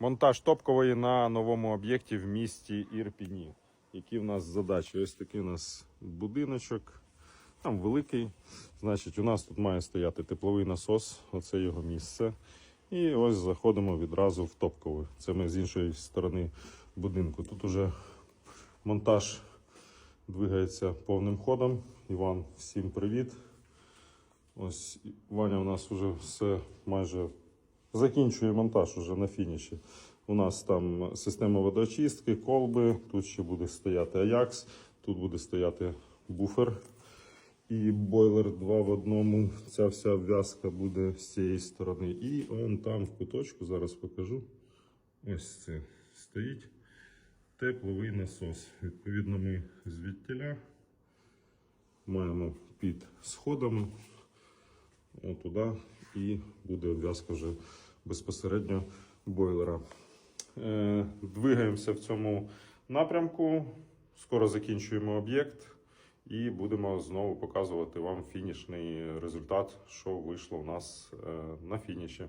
Монтаж топкової на новому об'єкті в місті Ірпіні. Які в нас задачі? Ось такий у нас будиночок. Там великий. Значить, у нас тут має стояти тепловий насос, оце його місце. І ось заходимо відразу в топковий. Це ми з іншої сторони будинку. Тут уже монтаж двигається повним ходом. Іван, всім привіт. Ось Ваня у нас вже все майже закінчує монтаж уже на фініші. У нас там система водоочистки, колби, тут ще буде стояти Аякс, тут буде стояти буфер і бойлер 2 в одному. Ця вся в'язка буде з цієї сторони. І он там в куточку, зараз покажу. Ось це стоїть тепловий насос. Відповідно, ми звідтіля маємо під сходами туди і буде обв'язка вже безпосередньо бойлера. Е, Двигаємося в цьому напрямку. Скоро закінчуємо об'єкт і будемо знову показувати вам фінішний результат, що вийшло у нас е, на фініші.